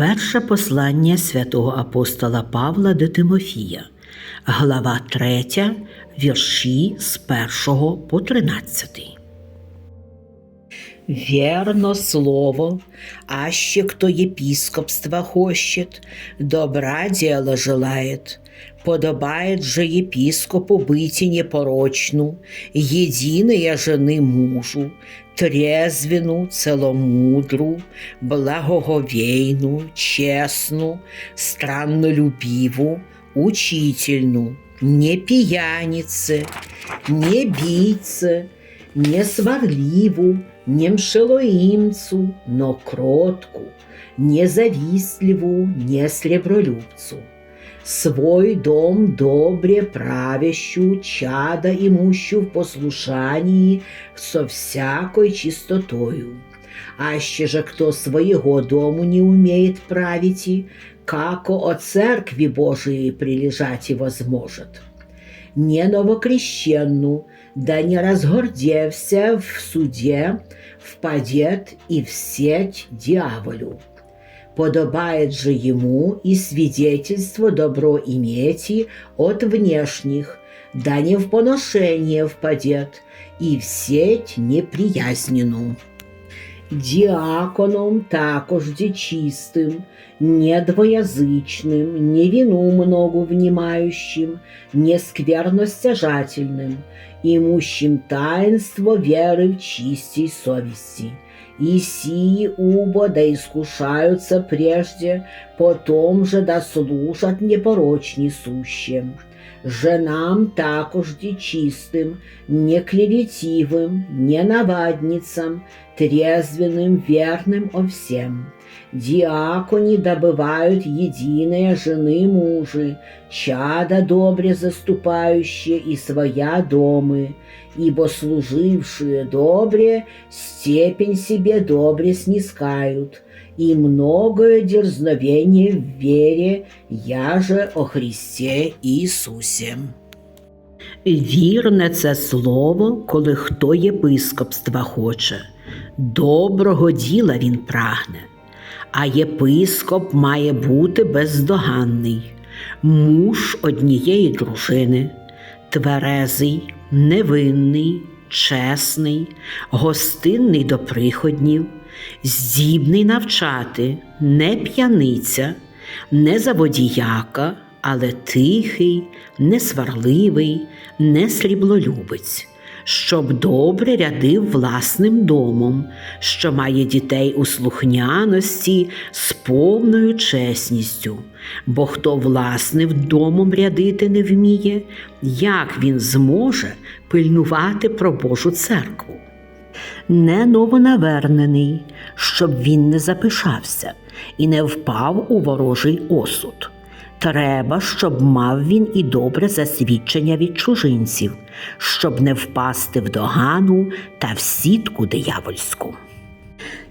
Перше послання святого апостола Павла до Тимофія, глава 3, вірші з 1 по 13. Верно слово, аще кто епископства хочет, добра дело желает. Подобает же епископу быть и непорочну, единая жены мужу, трезвину, целомудру, благоговейну, чесну, страннолюбиву, учительну, не пьянице, не бійце, не сварливу, не мшелоїмцу, но кротку, не завистливу, не сребролюбцу. Свой дом добре правящу, чада имущу в послушании со всякой чистотою. Аще же кто своего дому не умеет править, како о церкви Божией прилежать и возможет. Не новокрещенну, да не разгордевся в суде, впадет и в сеть дьяволю. Подобает же ему и свидетельство добро имети от внешних, да не в поношение впадет, и в сеть неприязнену. Діаконом також дичистым, недвоязычным, не вину много внимающим, не скверностяжательным, имущим таинство веры в чистей совести. И сии убо да искушаются прежде, потом же да служат непорочни сущим. Женам також дичистым, не клеветивым, не навадницам, трезвенным, верным о всем. Диакони добывают единые жены мужи, чада добре заступающие и своя домы, ибо служившие добре степень себе добре снискают, и многое дерзновение в вере, я же о Христе Ісусі. Вірне це слово, коли хто єпископства хоче, доброго діла він прагне, а єпископ має бути бездоганний, муж однієї дружини, тверезий, невинний, чесний, гостинний до приходнів, здібний навчати, не п'яниця, не заводіяка, але тихий, несварливий, не сріблолюбець, щоб добре рядив власним домом, що має дітей у слухняності з повною чесністю. Бо хто власним домом рядити не вміє, як він зможе пильнувати про Божу церкву? Не новонавернений, щоб він не запишався і не впав у ворожий осуд. Треба, щоб мав він і добре засвідчення від чужинців, щоб не впасти в догану та в сітку диявольську.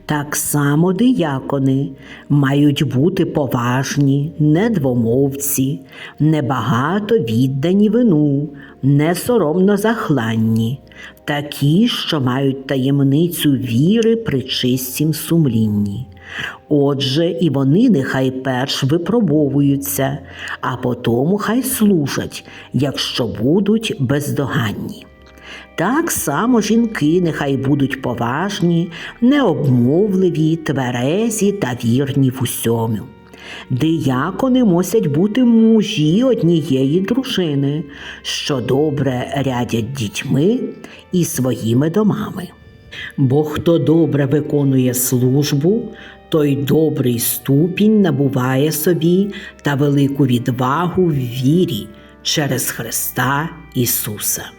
Так само диякони мають бути поважні, недвомовці, небагато віддані вину, несоромно захланні, такі, що мають таємницю віри при чистім сумлінні. Отже, і вони нехай перш випробовуються, а потому хай служать, якщо будуть бездоганні. Так само жінки нехай будуть поважні, необмовливі, тверезі та вірні в усьому. Диякони мусять бути мужі однієї дружини, що добре рядять дітьми і своїми домами. Бо хто добре виконує службу, той добрий ступінь набуває собі та велику відвагу в вірі через Христа Ісуса.